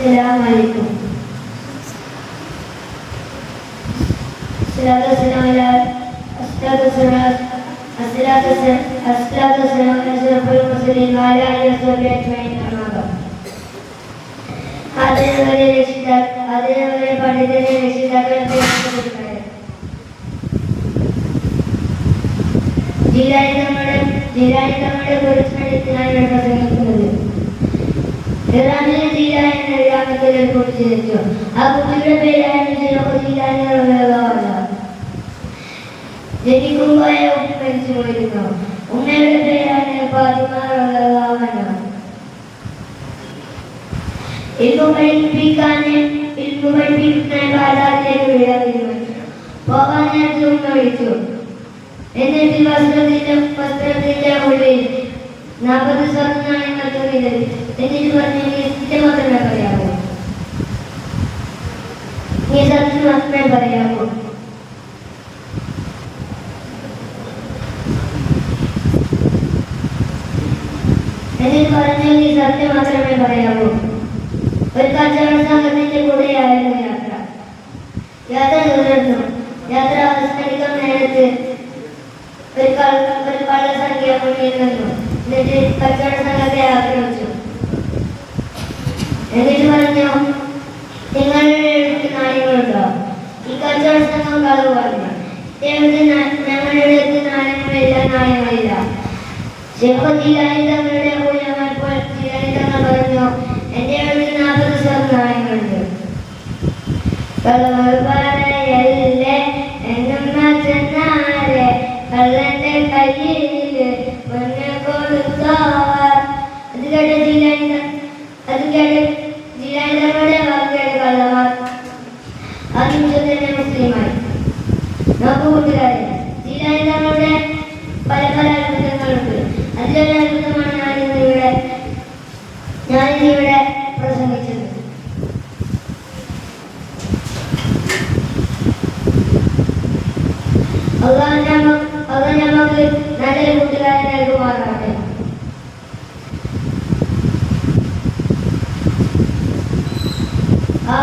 السلام عليكم الصلاة والسلام على الصلاة والسلام الصلاة والسلام الصلاة والسلام على أشرف المرسلين وعلى آله وصحبه أجمعين أما بعد അതിനവരെ രക്ഷിതാക്കൾ അതിനവരെ പണ്ഡിതരെ രക്ഷിതാക്കളെ പ്രിയപ്പെട്ടവരെ. ജില്ലായി നമ്മുടെ ജില്ലായി നമ്മുടെ കുറിച്ചെടുത്തിനാണ് പ്രസംഗിക്കുന്നത് ഇറാനിലെ ജില്ല എന്ന ഗ്രാമത്തിൽ ഒരു കുട്ടി ജനിച്ചു ആ കുട്ടിയുടെ പേരായിരുന്നു ജിനോഹ് ജില്ലാനി റളിയല്ലാഹു അൻഹു. ജനിക്കുമ്പോഴേ ഉമ്മ മരിച്ചു പോയിരുന്നു ഉമ്മയുടെ പേരാണ് ഫാത്തിമ റളിയല്ലാഹു അൻഹ. ഇൽമു പഠിപ്പിക്കാനും ഇൽമു പഠിപ്പിക്കാൻ പാടാത്തേക്ക് വിടാൻ തീരുമാനിച്ചു പോകാൻ നേരത്തെ ഉമ്മ വിളിച്ചു എന്നിട്ട് വസ്ത്രത്തിന്റെ വസ്ത്രത്തിന്റെ ഉള്ളിൽ നാൽപ്പത് സ്വർണ്ണ നാണയങ്ങൾ തുണിതൽ എന്നിട്ട് പറഞ്ഞു നീ സത്യം മാത്രമേ പറയാവൂ നീ സത്യം മാത്രമേ പറയാവൂ. പറഞ്ഞാൽ ഈ സത്യം മാത്രമേ പറയാവൂ. ഒരു കച്ചവട സംഘത്തിന്റെ കൂടെയായിരുന്നു യാത്ര. യാത്ര തുടർന്നു. യാത്ര അവസാനിക്കാൻ നേരത്ത് ഒരു ഒരു കള്ളസംഖ്യ മുന്നിൽ നിന്നു. എന്നിട്ട് കച്ചവട സംഘത്തെ ആക്രമിച്ചു. എന്നിട്ട് പറഞ്ഞു നാണയങ്ങളുണ്ടോ ഈ കച്ചവട സംഘം കളവ് പറഞ്ഞു "ദൈവത്തിന് ഞങ്ങളുടെ നാണയങ്ങളില്ല നാണയങ്ങളില്ല. ശിവജിലായി തങ്ങളുടെ മൂല്യമായപ്പോൾ ജിലായി തങ്ങൾ പറഞ്ഞു എന്റെ അടുത്ത് നാൽപ്പത് സ്വർണ നോക്കൂ കൂട്ടുകാരെ ജിലായി തങ്ങളുടെ പല പല അത്ഭുതങ്ങളുണ്ട്. അതിലൊരു അത്ഭുതമാണ് ഞാനിന്ന് ഇവിടെ ഞാനിന്നിവിടെ പ്രസംഗിച്ചത്. അള്ളാഹ് നമുക്ക് നല്ലൊരു കൂട്ടുകാരെ നൽകുമാറാണ് ആ